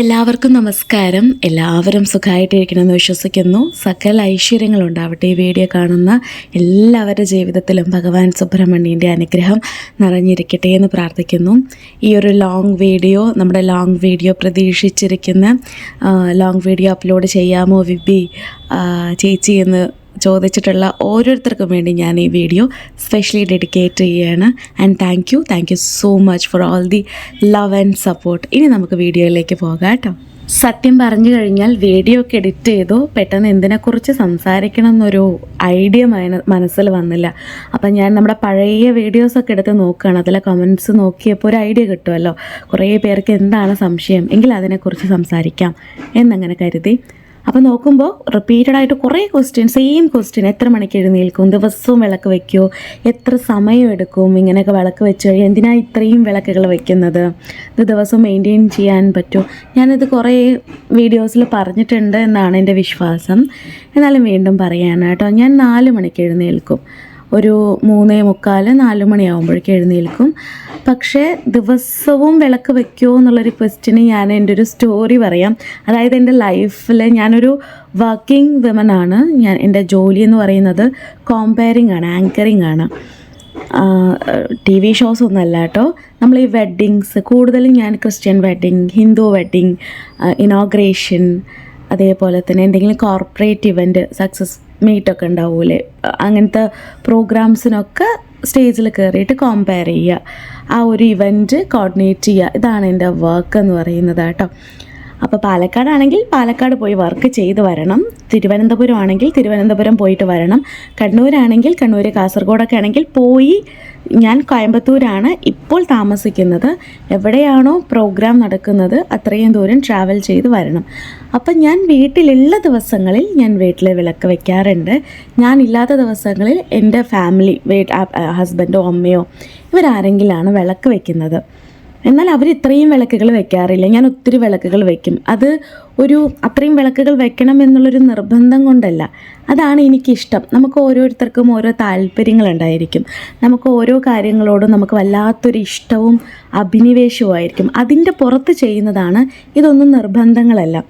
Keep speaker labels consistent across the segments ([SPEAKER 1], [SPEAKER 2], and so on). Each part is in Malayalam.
[SPEAKER 1] എല്ലാവർക്കും നമസ്കാരം. എല്ലാവരും സുഖമായിട്ടിരിക്കണമെന്ന് വിശ്വസിക്കുന്നു. സകല ഐശ്വര്യങ്ങളുണ്ടാവട്ടെ ഈ വീഡിയോ കാണുന്ന എല്ലാവരുടെ ജീവിതത്തിലും ഭഗവാൻ സുബ്രഹ്മണ്യന്റെ അനുഗ്രഹം നിറഞ്ഞിരിക്കട്ടെ എന്ന് പ്രാർത്ഥിക്കുന്നു. ഈ ഒരു ലോങ് വീഡിയോ നമ്മുടെ ലോങ് വീഡിയോ പ്രതീക്ഷിച്ചിരിക്കുന്ന ലോങ് വീഡിയോ അപ്ലോഡ് ചെയ്യാമോ വിബി? ചേച്ചി എന്ന് ചോദിച്ചിട്ടുള്ള ഓരോരുത്തർക്കും വേണ്ടി ഞാൻ ഈ വീഡിയോ സ്പെഷ്യലി ഡെഡിക്കേറ്റ് ചെയ്യുകയാണ്. And thank you thank you so much for all the love and support ഇനി നമുക്ക് വീഡിയോയിലേക്ക് പോകാം കേട്ടോ. സത്യം പറഞ്ഞു കഴിഞ്ഞാൽ വീഡിയോ ഒക്കെ എഡിറ്റ് ചെയ്തു. പെട്ടെന്ന് എന്തിനെക്കുറിച്ച് സംസാരിക്കണം എന്നൊരു ഐഡിയ മനസ്സിൽ വന്നില്ല. അപ്പം ഞാൻ നമ്മുടെ പഴയ വീഡിയോസൊക്കെ എടുത്ത് നോക്കുകയാണ്. അതിലെ കമൻസ് നോക്കിയപ്പോൾ ഒരു ഐഡിയ കിട്ടുമല്ലോ. കുറേ പേർക്ക് എന്താണ് സംശയം? എങ്കിൽ അതിനെക്കുറിച്ച് സംസാരിക്കാം. എന്നങ്ങനെ കരുതി. അപ്പോൾ നോക്കുമ്പോൾ റിപ്പീറ്റഡ് ആയിട്ട് കുറേ ക്വസ്റ്റ്യൻ സെയിം ക്വസ്റ്റ്യൻ എത്ര മണിക്ക് എഴുന്നേൽക്കും ദിവസവും വിളക്ക് വയ്ക്കുമോ എത്ര സമയം എടുക്കും ഇങ്ങനെയൊക്കെ വിളക്ക് വെച്ച് കഴിഞ്ഞാൽ എന്തിനാണ് ഇത്രയും വിളക്കുകൾ വയ്ക്കുന്നത് ഇത് ദിവസം മെയിന്റെയിൻ ചെയ്യാൻ പറ്റുമോ ഞാനിത് കുറേ വീഡിയോസിൽ പറഞ്ഞിട്ടുണ്ട് എന്നാണ് എന്റെ വിശ്വാസം. എന്നാലും വീണ്ടും പറയാണ് കേട്ടോ. ഞാൻ നാല് മണിക്ക് എഴുന്നേൽക്കും. ഒരു മൂന്നേ മുക്കാൽ നാല് മണിയാകുമ്പോഴേക്കും എഴുന്നേൽക്കും. പക്ഷേ ദിവസവും വിളക്ക് വെക്കുമോ എന്നുള്ളൊരു ക്വസ്റ്റിന് ഞാൻ എന്റെ ഒരു സ്റ്റോറി പറയാം. അതായത് എന്റെ ലൈഫിൽ ഞാനൊരു വർക്കിംഗ് വിമൻ ആണ്. ഞാൻ എന്റെ ജോലി എന്ന് പറയുന്നത് കോമ്പയറിംഗ് ആണ് ആങ്കറിംഗ് ആണ്. ടി വി ഷോസ് ഒന്നല്ല കേട്ടോ. നമ്മൾ ഈ വെഡ്ഡിങ്സ് കൂടുതലും ഞാൻ Christian wedding Hindu wedding inauguration അതേപോലെ തന്നെ എന്തെങ്കിലും കോർപ്പറേറ്റ് ഇവന്റ് സക്സസ് മീറ്റൊക്കെ ഉണ്ടാവൂലേ? അങ്ങനത്തെ പ്രോഗ്രാംസിനൊക്കെ സ്റ്റേജിൽ കയറിയിട്ട് കോമ്പയർ ചെയ്യുക. ആ ഒരു ഇവന്റ് കോർഡിനേറ്റ് ചെയ്യുക. ഇതാണ് എന്റെ വർക്ക് എന്ന് പറയുന്നത് കേട്ടോ. അപ്പോൾ പാലക്കാടാണെങ്കിൽ പാലക്കാട് പോയി വർക്ക് ചെയ്ത് വരണം. തിരുവനന്തപുരം ആണെങ്കിൽ തിരുവനന്തപുരം പോയിട്ട് വരണം. കണ്ണൂരാണെങ്കിൽ കണ്ണൂർ കാസർഗോഡൊക്കെ ആണെങ്കിൽ പോയി ഞാൻ കോയമ്പത്തൂരാണ് ഇപ്പോൾ താമസിക്കുന്നത്. എവിടെയാണോ പ്രോഗ്രാം നടക്കുന്നത് അത്രയും ദൂരം ട്രാവൽ ചെയ്ത് വരണം. അപ്പം ഞാൻ വീട്ടിലുള്ള ദിവസങ്ങളിൽ ഞാൻ വീട്ടിൽ വിളക്ക് വെക്കാറുണ്ട്. ഞാൻ ഇല്ലാത്ത ദിവസങ്ങളിൽ എന്റെ ഫാമിലി ഹസ്ബൻഡോ അമ്മയോ ഇവരാരെങ്കിലാണ് വിളക്ക് വെക്കുന്നത്. എന്നാൽ അവർ ഇത്രയും വിളക്കുകൾ വെക്കാറില്ല. ഞാൻ ഒത്തിരി വിളക്കുകൾ വെക്കും. അത് ഒരു അത്രയും വിളക്കുകൾ വെക്കണം എന്നുള്ളൊരു നിർബന്ധം കൊണ്ടല്ല. അതാണ് എനിക്കിഷ്ടം. നമുക്ക് ഓരോരുത്തർക്കും ഓരോ താല്പര്യങ്ങളുണ്ടായിരിക്കും. നമുക്ക് ഓരോ കാര്യങ്ങളോടും നമുക്ക് വല്ലാത്തൊരു ഇഷ്ടവും അഭിനിവേശവുമായിരിക്കും അതിന്റെ പുറത്ത് ചെയ്യുന്നതാണ് ഇതൊന്നും നിർബന്ധങ്ങളല്ല.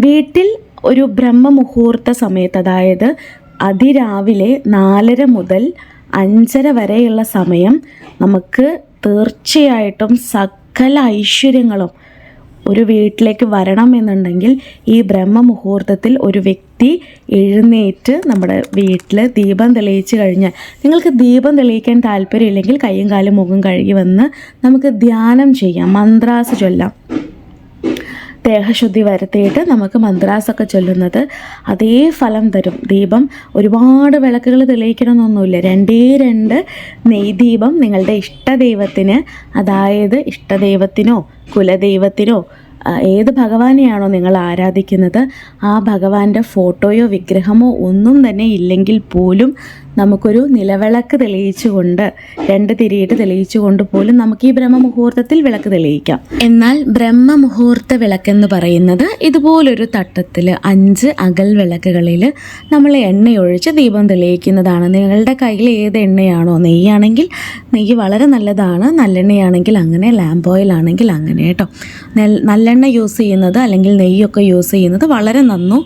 [SPEAKER 1] വീട്ടിൽ ഒരു ബ്രഹ്മമുഹൂർത്ത സമയത്ത് അതായത് അതിരാവിലെ നാലര മുതൽ അഞ്ചര വരെയുള്ള സമയം നമുക്ക് തീർച്ചയായിട്ടും സകല ഐശ്വര്യങ്ങളും ഒരു വീട്ടിലേക്ക് വരണമെന്നുണ്ടെങ്കിൽ ഈ ബ്രഹ്മ മുഹൂർത്തത്തിൽ ഒരു വ്യക്തി എഴുന്നേറ്റ് നമ്മുടെ വീട്ടിൽ ദീപം തെളിയിച്ച് കഴിഞ്ഞാൽ നിങ്ങൾക്ക് ദീപം തെളിയിക്കാൻ താല്പര്യമില്ലെങ്കിൽ കയ്യും കാലും മുഖം കഴുകി വന്ന് നമുക്ക് ധ്യാനം ചെയ്യാം മന്ത്രാസ് ചൊല്ലാം. ദേഹശുദ്ധി വരുത്തിയിട്ട് നമുക്ക് മന്ത്രാസൊക്കെ ചൊല്ലുന്നത് അതേ ഫലം തരും. ദീപം ഒരുപാട് വിളക്കുകൾ തെളിയിക്കണമെന്നൊന്നുമില്ല. രണ്ടേ രണ്ട് നെയ്ദീപം നിങ്ങളുടെ ഇഷ്ടദൈവത്തിന് അതായത് ഇഷ്ടദൈവത്തിനോ കുലദൈവത്തിനോ ഏത് ഭഗവാനെയാണോ നിങ്ങൾ ആരാധിക്കുന്നത് ആ ഭഗവാന്റെ ഫോട്ടോയോ വിഗ്രഹമോ ഒന്നും തന്നെ ഇല്ലെങ്കിൽ പോലും നമുക്കൊരു നിലവിളക്ക് തെളിയിച്ചുകൊണ്ട് രണ്ട് തിരിയിട്ട് തെളിയിച്ചുകൊണ്ട് പോലും നമുക്ക് ഈ ബ്രഹ്മമുഹൂർത്തത്തിൽ വിളക്ക് തെളിയിക്കാം. എന്നാൽ ബ്രഹ്മമുഹൂർത്ത വിളക്കെന്ന് പറയുന്നത് ഇതുപോലൊരു തട്ടത്തിൽ അഞ്ച് അകൽ വിളക്കുകളിൽ നമ്മൾ എണ്ണയൊഴിച്ച് ദീപം തെളിയിക്കുന്നതാണ്. നിങ്ങളുടെ കയ്യിൽ ഏത് എണ്ണയാണോ നെയ്യാണെങ്കിൽ നെയ്യ് വളരെ നല്ലതാണ് നല്ലെണ്ണയാണെങ്കിൽ അങ്ങനെ ലാമ്പ് ഓയിൽ ആണെങ്കിൽ അങ്ങനെ കേട്ടോ. നല്ലെണ്ണ യൂസ് ചെയ്യുന്നത് അല്ലെങ്കിൽ നെയ്യൊക്കെ യൂസ് ചെയ്യുന്നത് വളരെ നന്നു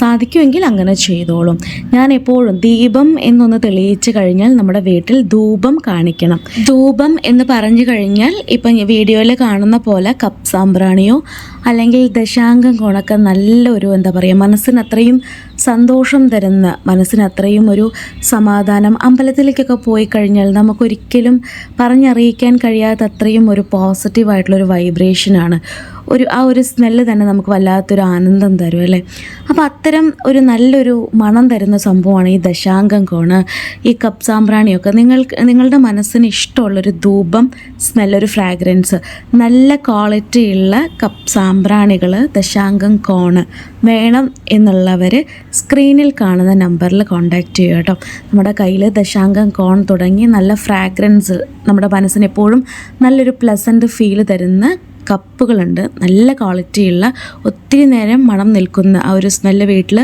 [SPEAKER 1] സാധിക്കുമെങ്കിൽ അങ്ങനെ ചെയ്തോളും. ഞാൻ എപ്പോഴും ദീപം എന്നൊന്ന് തെളിയിച്ചു കഴിഞ്ഞാൽ നമ്മുടെ വീട്ടിൽ ധൂപം കാണിക്കണം. ധൂപം എന്ന് പറഞ്ഞു കഴിഞ്ഞാൽ ഇപ്പം വീഡിയോയിൽ കാണുന്ന പോലെ കപ്പ് സാമ്പ്രാണിയോ അല്ലെങ്കിൽ ദശാംഗം കൊണക്ക നല്ലൊരു എന്താ പറയുക മനസ്സിന് അത്രയും സന്തോഷം തരുന്ന മനസ്സിന് അത്രയും ഒരു സമാധാനം അമ്പലത്തിലേക്കൊക്കെ പോയി കഴിഞ്ഞാൽ നമുക്കൊരിക്കലും പറഞ്ഞറിയിക്കാൻ കഴിയാത്ത അത്രയും ഒരു പോസിറ്റീവായിട്ടുള്ളൊരു വൈബ്രേഷനാണ്. ഒരു ആ ഒരു സ്മെല്ല് തന്നെ നമുക്ക് വല്ലാത്തൊരു ആനന്ദം തരും അല്ലേ? അപ്പോൾ അത്തരം ഒരു നല്ലൊരു മണം തരുന്ന സംഭവമാണ് ഈ ദശാംഗം കോണ് ഈ കപ്പ് സാമ്പ്രാണിയൊക്കെ. നിങ്ങൾക്ക് നിങ്ങളുടെ മനസ്സിന് ഇഷ്ടമുള്ളൊരു ധൂപം സ്മെല്ലൊരു ഫ്രാഗ്രൻസ് നല്ല ക്വാളിറ്റിയുള്ള കപ്പ് കപ്പ് സാമ്പ്രാണികൾ ദശാംഗം കോണ് വേണം എന്നുള്ളവർ സ്ക്രീനിൽ കാണുന്ന നമ്പറിൽ കോൺടാക്റ്റ് ചെയ്യുക കേട്ടോ. നമ്മുടെ കയ്യിൽ ദശാംഗം കോൺ തുടങ്ങി നല്ല ഫ്രാഗ്രൻസ് നമ്മുടെ മനസ്സിന് എപ്പോഴും നല്ലൊരു പ്ലസന്റ് ഫീൽ തരുന്ന കപ്പുകളുണ്ട്. നല്ല ക്വാളിറ്റിയുള്ള ഒത്തിരി നേരം മണം നിൽക്കുന്ന ആ ഒരു സ്മെല്ല് വീട്ടിൽ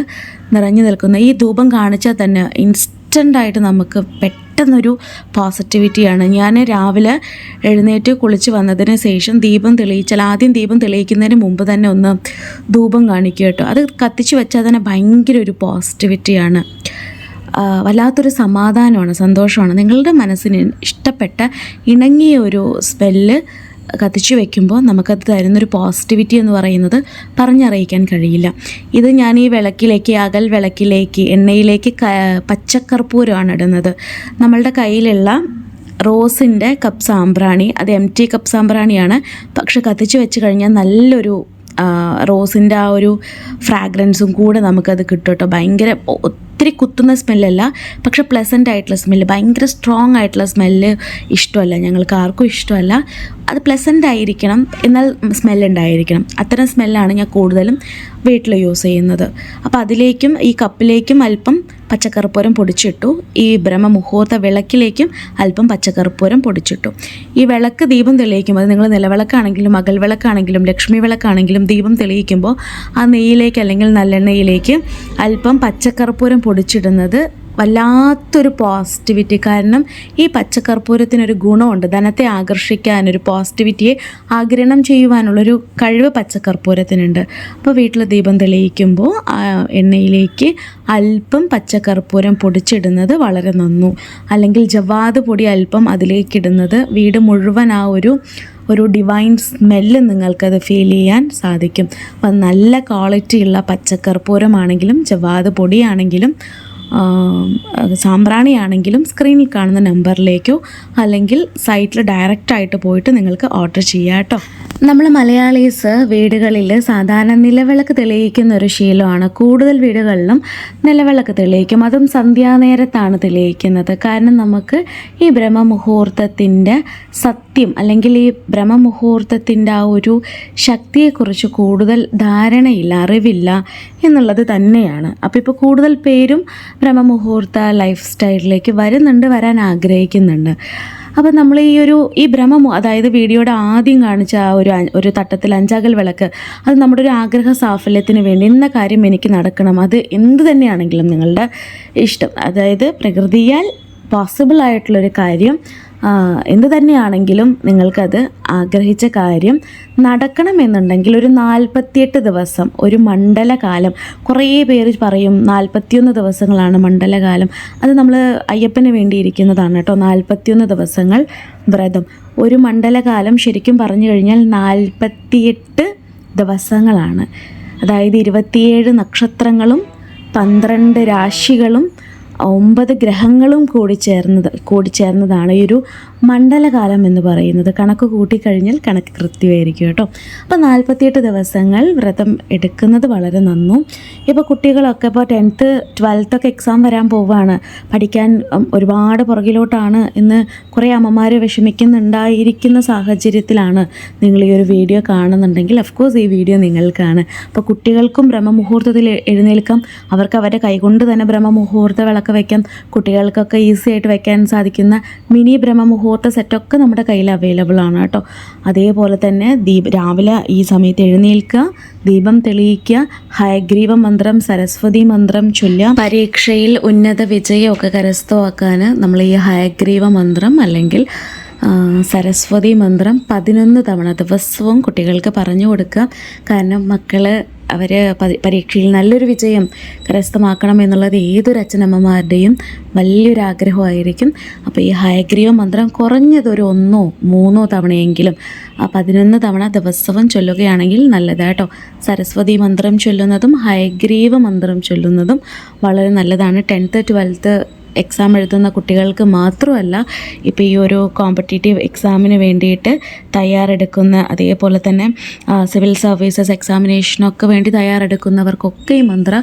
[SPEAKER 1] നിറഞ്ഞു നിൽക്കുന്ന ഈ ധൂപം കാണിച്ചാൽ തന്നെ ഇൻസ്റ്റന്റായിട്ട് നമുക്ക് പെട്ടെന്ന് പെട്ടെന്നൊരു പോസിറ്റിവിറ്റിയാണ് ഞാൻ രാവിലെ എഴുന്നേറ്റ് കുളിച്ച് വന്നതിന് ശേഷം ദീപം തെളിയിച്ചാൽ ആദ്യം ദീപം തെളിയിക്കുന്നതിന് മുമ്പ് തന്നെ ഒന്ന് ധൂപം കാണിക്കുക കേട്ടോ. അത് കത്തിച്ച് വെച്ചാൽ തന്നെ ഭയങ്കര ഒരു പോസിറ്റിവിറ്റിയാണ് വല്ലാത്തൊരു സമാധാനമാണ് സന്തോഷമാണ്. നിങ്ങളുടെ മനസ്സിന് ഇഷ്ടപ്പെട്ട ഇണങ്ങിയ ഒരു സ്മെല്ല് കത്തിച്ചു വെക്കുമ്പോൾ നമുക്കത് തരുന്നൊരു പോസിറ്റിവിറ്റി എന്ന് പറയുന്നത് പറഞ്ഞറിയിക്കാൻ കഴിയില്ല. ഇത് ഞാൻ ഈ വിളക്കിലേക്ക് അകൽ വിളക്കിലേക്ക് എണ്ണയിലേക്ക് പച്ചക്കർപ്പൂരമാണ് ഇടുന്നത്. നമ്മളുടെ കയ്യിലുള്ള റോസിന്റെ കപ്പ് സാമ്പ്രാണി അത് എം ടി കപ്പ് സാമ്പ്രാണിയാണ്. പക്ഷെ കത്തിച്ച് വെച്ച് കഴിഞ്ഞാൽ നല്ലൊരു റോസിന്റെ ആ ഒരു ഫ്രാഗ്രൻസും കൂടെ നമുക്കത് കിട്ടും കേട്ടോ. ഭയങ്കര ഒത്തിരി കുത്തുന്ന സ്മെല്ലല്ല പക്ഷെ പ്ലസന്റ് ആയിട്ടുള്ള സ്മെല്ല് ഭയങ്കര സ്ട്രോങ് ആയിട്ടുള്ള സ്മെല്ല് ഇഷ്ടമല്ല ഞങ്ങൾക്ക് ആർക്കും ഇഷ്ടമല്ല. അത് പ്ലസന്റ് ആയിരിക്കണം എന്നാൽ സ്മെല്ല് ഉണ്ടായിരിക്കണം. അത്തരം സ്മെല്ലാണ് ഞാൻ കൂടുതലും വീട്ടിൽ യൂസ് ചെയ്യുന്നത്. അപ്പോൾ അതിലേക്കും ഈ കപ്പിലേക്കും അല്പം പച്ചക്കർപ്പൂരം പൊടിച്ചിട്ടു. ഈ ബ്രഹ്മമുഹൂർത്ത വിളക്കിലേക്കും അല്പം പച്ചക്കർപ്പൂരം പൊടിച്ചിട്ടു. ഈ വിളക്ക് ദീപം തെളിയിക്കുമ്പോൾ അത് നിങ്ങൾ നിലവിളക്കാണെങ്കിലും മകൾ വിളക്കാണെങ്കിലും ലക്ഷ്മി വിളക്കാണെങ്കിലും ദീപം തെളിയിക്കുമ്പോൾ ആ നെയ്യിലേക്ക് അല്ലെങ്കിൽ നല്ലെണ്ണയിലേക്ക് അല്പം പച്ചക്കർപ്പൂരം പൊടിച്ചിടുന്നത് വല്ലാത്തൊരു പോസിറ്റിവിറ്റി കാരണം ഈ പച്ചക്കർപ്പൂരത്തിനൊരു ഗുണമുണ്ട്. ധനത്തെ ആകർഷിക്കാനൊരു പോസിറ്റിവിറ്റിയെ ആഗിരണം ചെയ്യുവാനുള്ളൊരു കഴിവ് പച്ചക്കർപ്പൂരത്തിനുണ്ട് അപ്പോൾ വീട്ടിൽ ദീപം തെളിയിക്കുമ്പോൾ എണ്ണയിലേക്ക് അല്പം പച്ചക്കർപ്പൂരം പൊടിച്ചിടുന്നത് വളരെ നന്നു. അല്ലെങ്കിൽ ജവാദ് പൊടി അല്പം അതിലേക്കിടുന്നത് വീട് മുഴുവൻ ആ ഒരു ഒരു ഡിവൈൻ സ്മെല്ല് നിങ്ങൾക്കത് ഫീൽ ചെയ്യാൻ സാധിക്കും. അപ്പം നല്ല ക്വാളിറ്റിയുള്ള പച്ചക്കർപ്പൂരമാണെങ്കിലും ജവാദ് പൊടിയാണെങ്കിലും സാമ്പ്രാണിയാണെങ്കിലും സ്ക്രീനിൽ കാണുന്ന നമ്പറിലേക്കോ അല്ലെങ്കിൽ സൈറ്റിൽ ഡയറക്റ്റായിട്ട് പോയിട്ട് നിങ്ങൾക്ക് ഓർഡർ ചെയ്യാം കേട്ടോ നമ്മൾ മലയാളീസ് വീടുകളിൽ സാധാരണ നിലവിളക്ക് തെളിയിക്കുന്ന ഒരു ശീലമാണ്. കൂടുതൽ വീടുകളിലും നിലവിളക്ക് തെളിയിക്കും. അതും സന്ധ്യാനേരത്താണ് തെളിയിക്കുന്നത്. കാരണം നമുക്ക് ഈ ബ്രഹ്മമുഹൂർത്തത്തിന്റെ സത്യം അല്ലെങ്കിൽ ഈ ബ്രഹ്മമുഹൂർത്തത്തിന്റെ ആ ഒരു ശക്തിയെക്കുറിച്ച് കൂടുതൽ ധാരണയില്ല അറിവില്ല എന്നുള്ളത് തന്നെയാണ്. അപ്പോൾ ഇപ്പോൾ കൂടുതൽ പേരും ബ്രഹ്മമുഹൂർത്ത ലൈഫ് സ്റ്റൈലിലേക്ക് വരുന്നുണ്ട് വരാൻ ആഗ്രഹിക്കുന്നുണ്ട്. അപ്പോൾ നമ്മൾ ഈ ഒരു ഈ ഭ്രമം അതായത് വീഡിയോയുടെ ആദ്യം കാണിച്ച ആ ഒരു ഒരു തട്ടത്തിൽ അഞ്ചാകൽ വിളക്ക് അത് നമ്മുടെ ഒരു ആഗ്രഹ സാഫല്യത്തിന് വേണ്ടി ഇന്ന കാര്യം എനിക്ക് നടക്കണം. അത് എന്ത് തന്നെയാണെങ്കിലും നിങ്ങളുടെ ഇഷ്ടം. അതായത് പ്രകൃതിയാൽ പോസിബിൾ ആയിട്ടുള്ളൊരു കാര്യം എന്ത് തന്നെയാണെങ്കിലും നിങ്ങൾക്കത് ആഗ്രഹിച്ച കാര്യം നടക്കണമെന്നുണ്ടെങ്കിൽ ഒരു നാൽപ്പത്തിയെട്ട് ദിവസം ഒരു മണ്ഡലകാലം കുറേ പേര് പറയും നാൽപ്പത്തിയൊന്ന് ദിവസങ്ങളാണ് മണ്ഡലകാലം. അത് നമ്മൾ അയ്യപ്പന് വേണ്ടിയിരിക്കുന്നതാണ് കേട്ടോ നാൽപ്പത്തിയൊന്ന് ദിവസങ്ങൾ വ്രതം. ഒരു മണ്ഡലകാലം ശരിക്കും പറഞ്ഞു കഴിഞ്ഞാൽ നാൽപ്പത്തിയെട്ട് ദിവസങ്ങളാണ്. അതായത് ഇരുപത്തിയേഴ് നക്ഷത്രങ്ങളും പന്ത്രണ്ട് രാശികളും ഒമ്പത് ഗ്രഹങ്ങളും കൂടി ചേർന്നത് കൂടി ചേർന്നതാണ് ഈ ഒരു മണ്ഡലകാലം എന്ന് പറയുന്നത് കണക്ക് കൂട്ടിക്കഴിഞ്ഞാൽ കണക്ക് കൃത്യമായിരിക്കും കേട്ടോ. അപ്പോൾ നാൽപ്പത്തിയെട്ട് ദിവസങ്ങൾ വ്രതം എടുക്കുന്നത് വളരെ നന്നു. ഇപ്പോൾ കുട്ടികളൊക്കെ ഇപ്പോൾ ടെൻത്ത് ട്വൽത്തൊക്കെ എക്സാം വരാൻ പോവുകയാണ് പഠിക്കാൻ ഒരുപാട് പുറകിലോട്ടാണ്. ഇന്ന് കുറേ അമ്മമാർ വിഷമിക്കുന്നുണ്ടായിരിക്കുന്ന സാഹചര്യത്തിലാണ് നിങ്ങൾ ഈ ഒരു വീഡിയോ കാണുന്നുണ്ടെങ്കിൽ. കോഴ്സ് ഈ വീഡിയോ നിങ്ങൾക്കാണ്. അപ്പോൾ കുട്ടികൾക്കും ബ്രഹ്മമുഹൂർത്തത്തിൽ എഴുന്നേൽക്കാം. അവർക്ക് അവരുടെ കൈകൊണ്ട് തന്നെ ബ്രഹ്മമുഹൂർത്ത വിളക്ക് വയ്ക്കാം കുട്ടികൾക്കൊക്കെ ഈസി ആയിട്ട് വയ്ക്കാൻ സാധിക്കുന്ന മിനി ബ്രഹ്മമുഹൂർത്ത സെറ്റൊക്കെ നമ്മുടെ കയ്യിൽ അവൈലബിൾ ആണ് കേട്ടോ. അതേപോലെ തന്നെ ദീപ രാവിലെ ഈ സമയത്ത് എഴുന്നേൽക്കുക ദീപം തെളിയിക്കുക ഹയഗ്രീവ മന്ത്രം സരസ്വതി മന്ത്രം ചൊല്ലുക. പരീക്ഷയിൽ ഉന്നത വിജയമൊക്കെ കരസ്ഥമാക്കാൻ നമ്മൾ ഈ ഹയഗ്രീവ മന്ത്രം അല്ലെങ്കിൽ സരസ്വതി മന്ത്രം പതിനൊന്ന് തവണ ദിവസവും കുട്ടികൾക്ക് പറഞ്ഞു കൊടുക്കുക. കാരണം മക്കൾ അവർ പരീക്ഷയിൽ നല്ലൊരു വിജയം കരസ്ഥമാക്കണം എന്നുള്ളത് ഏതൊരു അച്ഛനമ്മമാരുടെയും വലിയൊരു ആഗ്രഹമായിരിക്കും അപ്പോൾ ഈ ഹയഗ്രീവ മന്ത്രം കുറഞ്ഞതൊരു ഒന്നോ മൂന്നോ തവണയെങ്കിലും ആ പതിനൊന്ന് തവണ ദിവസവും ചൊല്ലുകയാണെങ്കിൽ നല്ലതാട്ടോ. സരസ്വതി മന്ത്രം ചൊല്ലുന്നതും ഹയഗ്രീവ മന്ത്രം ചൊല്ലുന്നതും വളരെ നല്ലതാണ്. ടെൻത്ത് ട്വൽത്ത് എക്സാം എഴുതുന്ന കുട്ടികൾക്ക് മാത്രമല്ല ഇപ്പോൾ ഈ ഒരു കോമ്പറ്റേറ്റീവ് എക്സാമിന് വേണ്ടിയിട്ട് തയ്യാറെടുക്കുന്ന അതേപോലെ തന്നെ സിവിൽ സർവീസസ് എക്സാമിനേഷനൊക്കെ വേണ്ടി തയ്യാറെടുക്കുന്നവർക്കൊക്കെ ഈ മന്ത്ര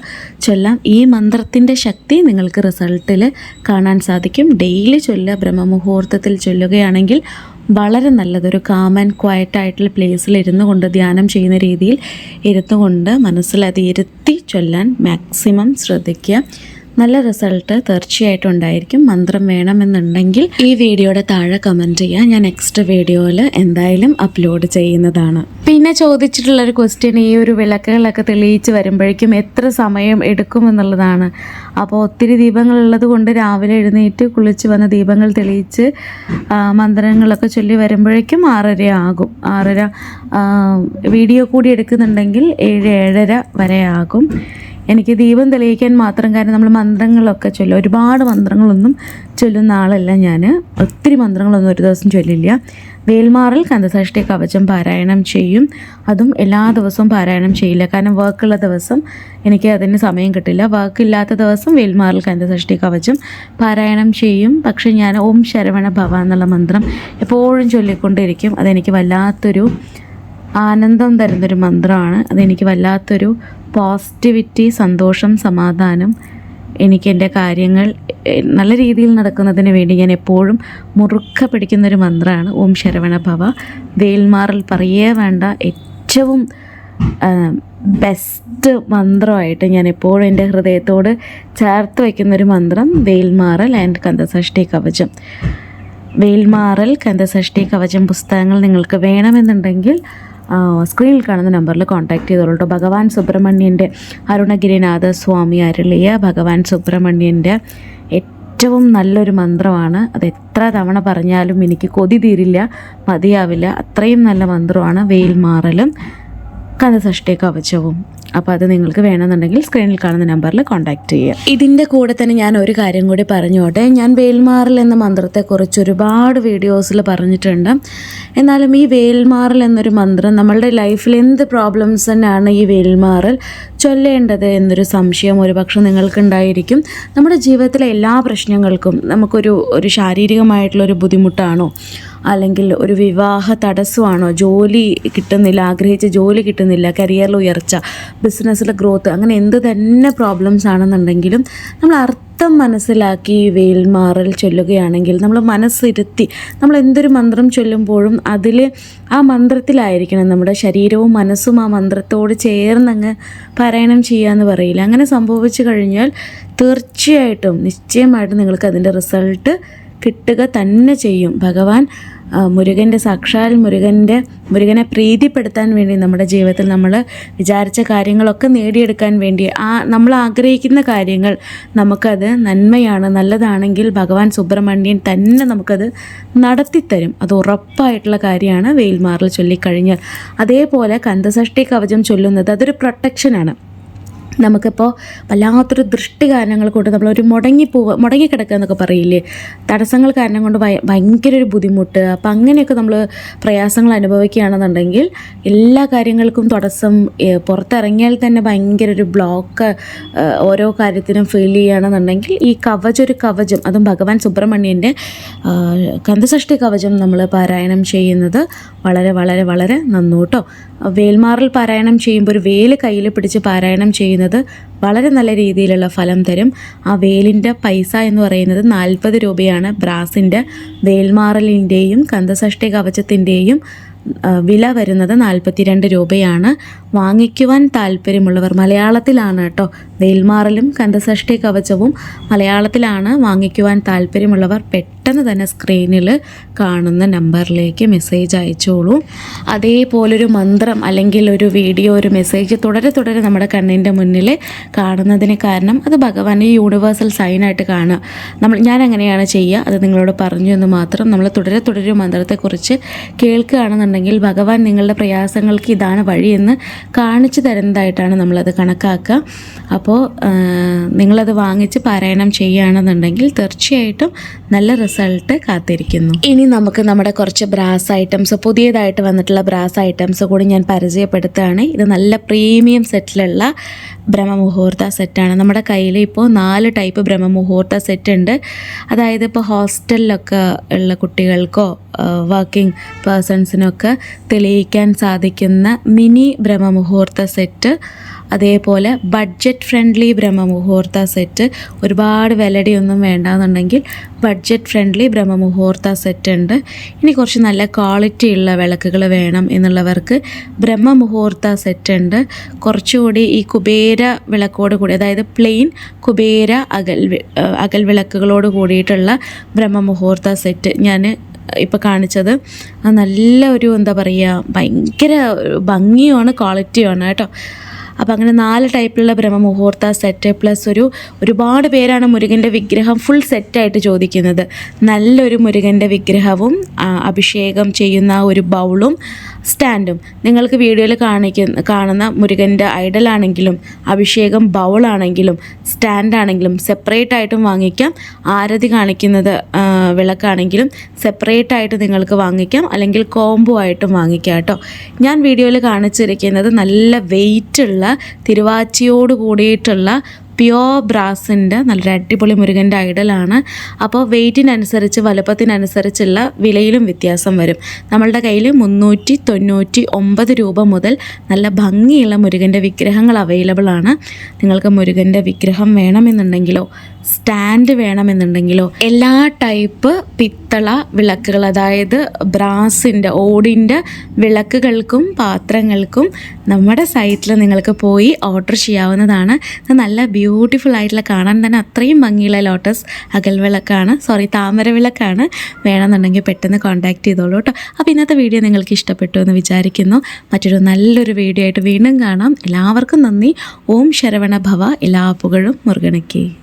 [SPEAKER 1] ചൊല്ലാം. ഈ മന്ത്രത്തിന്റെ ശക്തി നിങ്ങൾക്ക് റിസൾട്ടിൽ കാണാൻ സാധിക്കും. ഡെയിലി ചൊല്ലുക ബ്രഹ്മമുഹൂർത്തത്തിൽ ചൊല്ലുകയാണെങ്കിൽ വളരെ നല്ലതൊരു കാം ആൻഡ് ക്വയറ്റ് ആയിട്ടുള്ള പ്ലേസിൽ ഇരുന്നു കൊണ്ട് ധ്യാനം ചെയ്യുന്ന രീതിയിൽ ഇരുന്നു കൊണ്ട് ഇരുത്തി ചൊല്ലാൻ മാക്സിമം ശ്രദ്ധിക്കുക. നല്ല റിസൾട്ട് തീർച്ചയായിട്ടും ഉണ്ടായിരിക്കും മന്ത്രം വേണമെന്നുണ്ടെങ്കിൽ ഈ വീഡിയോയുടെ താഴെ കമന്റ് ചെയ്യുക ഞാൻ നെക്സ്റ്റ് വീഡിയോയിൽ എന്തായാലും അപ്ലോഡ് ചെയ്യുന്നതാണ്. പിന്നെ ചോദിച്ചിട്ടുള്ള ഒരു ക്വസ്റ്റ്യൻ ഈ ഒരു വിളക്കുകളൊക്കെ തെളിയിച്ച് വരുമ്പോഴേക്കും എത്ര സമയം എടുക്കുമെന്നുള്ളതാണ് അപ്പോൾ ഒത്തിരി ദീപങ്ങളുള്ളത് കൊണ്ട് രാവിലെ എഴുന്നേറ്റ് കുളിച്ച് വന്ന ദീപങ്ങൾ തെളിയിച്ച് മന്ത്രങ്ങളൊക്കെ ചൊല്ലി വരുമ്പോഴേക്കും ആറര ആകും. ആറര വീഡിയോ കൂടി എടുക്കുന്നുണ്ടെങ്കിൽ ഏഴ് ഏഴര വരെ ആകും. എനിക്ക് ദീപം തെളിയിക്കാൻ മാത്രം കാരണം നമ്മൾ മന്ത്രങ്ങളൊക്കെ ചൊല്ലും. ഒരുപാട് മന്ത്രങ്ങളൊന്നും ചൊല്ലുന്ന ആളല്ല ഞാൻ ഒത്തിരി മന്ത്രങ്ങളൊന്നും ഒരു ദിവസം ചൊല്ലില്ല. വേൽമാറിൽ കന്തസഷ്ടി കവചം പാരായണം ചെയ്യും. അതും എല്ലാ ദിവസവും പാരായണം ചെയ്യില്ല. കാരണം വർക്കുള്ള ദിവസം എനിക്ക് അതിന് സമയം കിട്ടില്ല. വർക്കില്ലാത്ത ദിവസം വേൽമാറിൽ കന്തസഷ്ടി കവചം പാരായണം ചെയ്യും. പക്ഷേ ഞാൻ ഓം ശരവണ ഭവ എന്നുള്ള മന്ത്രം എപ്പോഴും ചൊല്ലിക്കൊണ്ടിരിക്കും. അതെനിക്ക് വല്ലാത്തൊരു ആനന്ദം തരുന്നൊരു മന്ത്രമാണ്. അതെനിക്ക് വല്ലാത്തൊരു പോസിറ്റിവിറ്റി സന്തോഷം സമാധാനം എനിക്ക് എന്റെ കാര്യങ്ങൾ നല്ല രീതിയിൽ നടക്കുന്നതിന് വേണ്ടി ഞാൻ എപ്പോഴും മുറുക്ക പിടിക്കുന്നൊരു മന്ത്രമാണ് ഓം ശരവണ ഭവ. വേൽമാറിൽ പറയേ വേണ്ട. ഏറ്റവും ബെസ്റ്റ് മന്ത്രമായിട്ട് ഞാൻ എപ്പോഴും എന്റെ ഹൃദയത്തോട് ചേർത്ത് വയ്ക്കുന്നൊരു മന്ത്രം വേൽമാറൽ ആൻഡ് കന്തസഷ്ടി കവചം. വേൽമാറൽ കന്തസഷ്ടി കവചം പുസ്തകങ്ങൾ നിങ്ങൾക്ക് വേണമെന്നുണ്ടെങ്കിൽ സ്ക്രീനിൽ കാണുന്ന നമ്പറിൽ കോൺടാക്ട് ചെയ്തോളൂ കേട്ടോ ഭഗവാൻ സുബ്രഹ്മണ്യന്റെ അരുണഗിരിനാഥ സ്വാമി അരുളിയ ഭഗവാൻ സുബ്രഹ്മണ്യന്റെ ഏറ്റവും നല്ലൊരു മന്ത്രമാണ്. അത് എത്ര തവണ പറഞ്ഞാലും എനിക്ക് കൊതി തീരില്ല മതിയാവില്ല. അത്രയും നല്ല മന്ത്രമാണ്. വെയിൽ മാറലും കഥസഷ്ടി കവചവും. അപ്പോൾ അത് നിങ്ങൾക്ക് വേണമെന്നുണ്ടെങ്കിൽ സ്ക്രീനിൽ കാണുന്ന നമ്പറിൽ കോൺടാക്ട് ചെയ്യുക ഇതിന്റെ കൂടെ തന്നെ ഞാൻ ഒരു കാര്യം കൂടി പറഞ്ഞോട്ടെ. ഞാൻ വേൽമാറൽ എന്ന മന്ത്രത്തെക്കുറിച്ച് ഒരുപാട് വീഡിയോസിൽ പറഞ്ഞിട്ടുണ്ട്. എന്നാലും ഈ വേൽമാറൽ എന്നൊരു മന്ത്രം നമ്മളുടെ ലൈഫിൽ എന്ത് പ്രോബ്ലംസ് തന്നെയാണ് ഈ വേൽമാറൽ ചൊല്ലേണ്ടത് എന്നൊരു സംശയം ഒരുപക്ഷെ നിങ്ങൾക്കുണ്ടായിരിക്കും. നമ്മുടെ ജീവിതത്തിലെ എല്ലാ പ്രശ്നങ്ങൾക്കും നമുക്കൊരു ഒരു ശാരീരികമായിട്ടുള്ളൊരു ബുദ്ധിമുട്ടാണോ? അല്ലെങ്കിൽ ഒരു വിവാഹ തടസ്സമാണോ? ജോലി കിട്ടുന്നില്ല ആഗ്രഹിച്ച ജോലി കിട്ടുന്നില്ല കരിയറിൽ ഉയർച്ച ബിസിനസ്സിൽ ഗ്രോത്ത് അങ്ങനെ എന്ത് തന്നെ പ്രോബ്ലംസ് ആണെന്നുണ്ടെങ്കിലും നമ്മൾ അർത്ഥം മനസ്സിലാക്കി വേൽമാറൽ ചൊല്ലുകയാണെങ്കിൽ നമ്മൾ മനസ്സിരുത്തി നമ്മൾ എന്തൊരു മന്ത്രം ചൊല്ലുമ്പോഴും അതിൽ ആ മന്ത്രത്തിലായിരിക്കണം നമ്മുടെ ശരീരവും മനസ്സും ആ മന്ത്രത്തോട് ചേർന്നങ്ങ് പാരായണം ചെയ്യാന്ന് പറയില്ല. അങ്ങനെ സംഭവിച്ചു കഴിഞ്ഞാൽ തീർച്ചയായിട്ടും നിശ്ചയമായിട്ടും നിങ്ങൾക്ക് അതിന്റെ റിസൾട്ട് കിട്ടുക തന്നെ ചെയ്യും. ഭഗവാൻ മുരുകന്റെ സാക്ഷാൽ മുരുകന്റെ മുരുകനെ പ്രീതിപ്പെടുത്താൻ വേണ്ടി നമ്മുടെ ജീവിതത്തിൽ നമ്മൾ വിചാരിച്ച കാര്യങ്ങളൊക്കെ നേടിയെടുക്കാൻ വേണ്ടി ആ നമ്മൾ ആഗ്രഹിക്കുന്ന കാര്യങ്ങൾ നമുക്കത് നന്മയാണ് നല്ലതാണെങ്കിൽ ഭഗവാൻ സുബ്രഹ്മണ്യൻ തന്നെ നമുക്കത് നടത്തിത്തരും. അത് ഉറപ്പായിട്ടുള്ള കാര്യമാണ് വെയിൽമാറിൽ ചൊല്ലിക്കഴിഞ്ഞാൽ. അതേപോലെ കന്തസഷ്ടി കവചം ചൊല്ലുന്നത് അതൊരു പ്രൊട്ടക്ഷനാണ്. നമുക്കിപ്പോൾ വല്ലാത്തൊരു ദൃഷ്ടി കാരണങ്ങൾ കൊണ്ട് നമ്മളൊരു മുടങ്ങി പോവുക മുടങ്ങി കിടക്കുക എന്നൊക്കെ പറയില്ലേ? തടസ്സങ്ങൾ കാരണം കൊണ്ട് ഭയ ഭയങ്കര ഒരു ബുദ്ധിമുട്ട്. അപ്പം അങ്ങനെയൊക്കെ നമ്മൾ പ്രയാസങ്ങൾ അനുഭവിക്കുകയാണെന്നുണ്ടെങ്കിൽ എല്ലാ കാര്യങ്ങൾക്കും തടസ്സം പുറത്തിറങ്ങിയാൽ തന്നെ ഭയങ്കര ഒരു ബ്ലോക്ക് ഓരോ കാര്യത്തിനും ഫീൽ ചെയ്യുകയാണെന്നുണ്ടെങ്കിൽ ഈ കവചൊരു കവചം അതും ഭഗവാൻ സുബ്രഹ്മണ്യന്റെ കന്ധസഷ്ടി കവചം നമ്മൾ പാരായണം ചെയ്യുന്നത് വളരെ വളരെ വളരെ നന്നു കേട്ടോ വേൽമാറിൽ പാരായണം ചെയ്യുമ്പോൾ ഒരു വേൽ കയ്യിൽ പിടിച്ച് പാരായണം ചെയ്യുന്നത് വളരെ നല്ല രീതിയിലുള്ള ഫലം തരും. ആ വേലിന്റെ പൈസ എന്ന് പറയുന്നത് നാൽപ്പത് രൂപയാണ് ബ്രാസിന്റെ വേൽമാറലിന്റെയും കന്തസഷ്ടി കവചത്തിന്റെയും വില വരുന്നത് നാൽപ്പത്തിരണ്ട് രൂപയാണ്. വാങ്ങിക്കുവാൻ താല്പര്യമുള്ളവർ മലയാളത്തിലാണ് കേട്ടോ. വേൽമാറലും കന്തസഷ്ടി കവചവും മലയാളത്തിലാണ് വാങ്ങിക്കുവാൻ താല്പര്യമുള്ളവർ പെട്ടെന്ന് തന്നെ സ്ക്രീനിൽ കാണുന്ന നമ്പറിലേക്ക് മെസ്സേജ് അയച്ചോളൂ. അതേപോലൊരു മന്ത്രം അല്ലെങ്കിൽ ഒരു വീഡിയോ ഒരു മെസ്സേജ് തുടരെ തുടരെ നമ്മുടെ കണ്ണിന്റെ മുന്നിൽ കാണുന്നതിന് കാരണം അത് ഭഗവാന്റെ യൂണിവേഴ്സൽ സൈനായിട്ട് കാണുക. നമ്മൾ ഞാൻ അങ്ങനെയാണ് ചെയ്യുക. അത് നിങ്ങളോട് പറഞ്ഞു എന്ന് മാത്രം നമ്മൾ തുടരെ തുടരെ മന്ത്രത്തെക്കുറിച്ച് കേൾക്കുകയാണെന്നുണ്ടെങ്കിൽ ഭഗവാൻ നിങ്ങളുടെ പ്രയാസങ്ങൾക്ക് ഇതാണ് വഴിയെന്ന് കാണിച്ചു തരുന്നതായിട്ടാണ് നമ്മളത് കണക്കാക്കുക. അപ്പോൾ ആ, നിങ്ങളത് വാങ്ങിച്ച് പാരായണം ചെയ്യുകയാണെന്നുണ്ടെങ്കിൽ തീർച്ചയായിട്ടും നല്ല റിസൾട്ട് കാത്തിരിക്കുന്നു. ഇനി നമുക്ക് നമ്മുടെ കുറച്ച് ബ്രാസ് ഐറ്റംസ് പുതിയതായിട്ട് വന്നിട്ടുള്ള ബ്രാസ് ഐറ്റംസ് കൂടി ഞാൻ പരിചയപ്പെടുത്തുകയാണ്. ഇത് നല്ല പ്രീമിയം സെറ്റിലുള്ള ബ്രഹ്മമുഹൂർത്ത സെറ്റാണ്. നമ്മുടെ കയ്യിൽ ഇപ്പോൾ നാല് ടൈപ്പ് ബ്രഹ്മമുഹൂർത്ത സെറ്റ് ഉണ്ട് അതായത് ഇപ്പോൾ ഹോസ്റ്റലിലൊക്കെ ഉള്ള കുട്ടികൾക്കോ വർക്കിംഗ് പേഴ്സൺസിനൊക്കെ തെളിയിക്കാൻ സാധിക്കുന്ന മിനി ബ്രഹ്മമുഹൂർത്ത സെറ്റ് അതേപോലെ ബഡ്ജറ്റ് ഫ്രണ്ട്ലി ബ്രഹ്മമുഹൂർത്ത സെറ്റ് ഒരുപാട് വിലടിയൊന്നും വേണ്ടാന്നുണ്ടെങ്കിൽ ബഡ്ജറ്റ് ഫ്രണ്ട്ലി ബ്രഹ്മമുഹൂർത്ത സെറ്റ് ഉണ്ട്. ഇനി കുറച്ച് നല്ല ക്വാളിറ്റി ഉള്ള വിളക്കുകൾ വേണം എന്നുള്ളവർക്ക് ബ്രഹ്മമുഹൂർത്ത സെറ്റ് ഉണ്ട്. കുറച്ചുകൂടി ഈ കുബേര വിളക്കോട് കൂടി അതായത് പ്ലെയിൻ കുബേര അകൽ അകൽ വിളക്കുകളോട് കൂടിയിട്ടുള്ള ബ്രഹ്മമുഹൂർത്ത സെറ്റ് ഞാൻ ഇപ്പോൾ കാണിച്ചത്. നല്ല ഒരു എന്താ പറയുക ഭയങ്കര ഭംഗിയുമാണ് ക്വാളിറ്റിയുമാണ് കേട്ടോ. അപ്പോൾ അങ്ങനെ നാല് ടൈപ്പിലുള്ള ബ്രഹ്മമുഹൂർത്ത സെറ്റ് പ്ലസ് ഒരു ഒരുപാട് പേരാണ് മുരുകന്റെ വിഗ്രഹം ഫുൾ സെറ്റായിട്ട് ചോദിക്കുന്നത്. നല്ലൊരു മുരുകന്റെ വിഗ്രഹവും അഭിഷേകം ചെയ്യുന്ന ഒരു ബൗളും സ്റ്റാൻഡും. നിങ്ങൾക്ക് വീഡിയോയിൽ കാണിക്കുന്ന കാണുന്ന മുരുകന്റെ ഐഡലാണെങ്കിലും അഭിഷേകം ബൗളാണെങ്കിലും സ്റ്റാൻഡാണെങ്കിലും സെപ്പറേറ്റ് ആയിട്ടും വാങ്ങിക്കാം. ആരതി കാണിക്കുന്നത് വിളക്കാണെങ്കിലും സെപ്പറേറ്റ് ആയിട്ട് നിങ്ങൾക്ക് വാങ്ങിക്കാം. അല്ലെങ്കിൽ കോംബോ ആയിട്ടും വാങ്ങിക്കാം കേട്ടോ. ഞാൻ വീഡിയോയിൽ കാണിച്ചിരിക്കുന്നത് നല്ല വെയിറ്റുള്ള തിരുവാച്ചിയോട് കൂടിയിട്ടുള്ള പ്യോർ ബ്രാസിന്റെ നല്ലൊരു അടിപൊളി മുരുകന്റെ ഐഡലാണ് അപ്പോൾ വെയ്റ്റിനനുസരിച്ച് വലുപ്പത്തിനനുസരിച്ചുള്ള വിലയിലും വ്യത്യാസം വരും. നമ്മളുടെ കയ്യിൽ മുന്നൂറ്റി തൊണ്ണൂറ്റി ഒമ്പത് രൂപ മുതൽ നല്ല ഭംഗിയുള്ള മുരുകന്റെ വിഗ്രഹങ്ങൾ അവൈലബിൾ ആണ്. നിങ്ങൾക്ക് മുരുകന്റെ വിഗ്രഹം വേണമെന്നുണ്ടെങ്കിലോ സ്റ്റാൻഡ് വേണമെന്നുണ്ടെങ്കിലോ എല്ലാ ടൈപ്പ് പിത്തള വിളക്കുകൾ അതായത് ബ്രാസിന്റെ ഓടിന്റെ വിളക്കുകൾക്കും പാത്രങ്ങൾക്കും നമ്മുടെ സൈറ്റിൽ നിങ്ങൾക്ക് പോയി ഓർഡർ ചെയ്യാവുന്നതാണ്. ഇത് നല്ല ബ്യൂട്ടിഫുൾ ആയിട്ടുള്ള കാണാൻ തന്നെ അത്രയും ഭംഗിയുള്ള ലോട്ടസ് അകൽ വിളക്കാണ്. സോറി താമര വിളക്കാണ്. വേണമെന്നുണ്ടെങ്കിൽ പെട്ടെന്ന് കോൺടാക്ട് ചെയ്തോളൂ കേട്ടോ. അപ്പോൾ ഇന്നത്തെ വീഡിയോ നിങ്ങൾക്ക് ഇഷ്ടപ്പെട്ടു എന്ന് വിചാരിക്കുന്നു. മറ്റൊരു നല്ലൊരു വീഡിയോ ആയിട്ട് വീണ്ടും കാണാം. എല്ലാവർക്കും നന്ദി. ഓം ശരവണ ഭവ. എല്ലാ പുകഴും മുരുകണയ്ക്ക്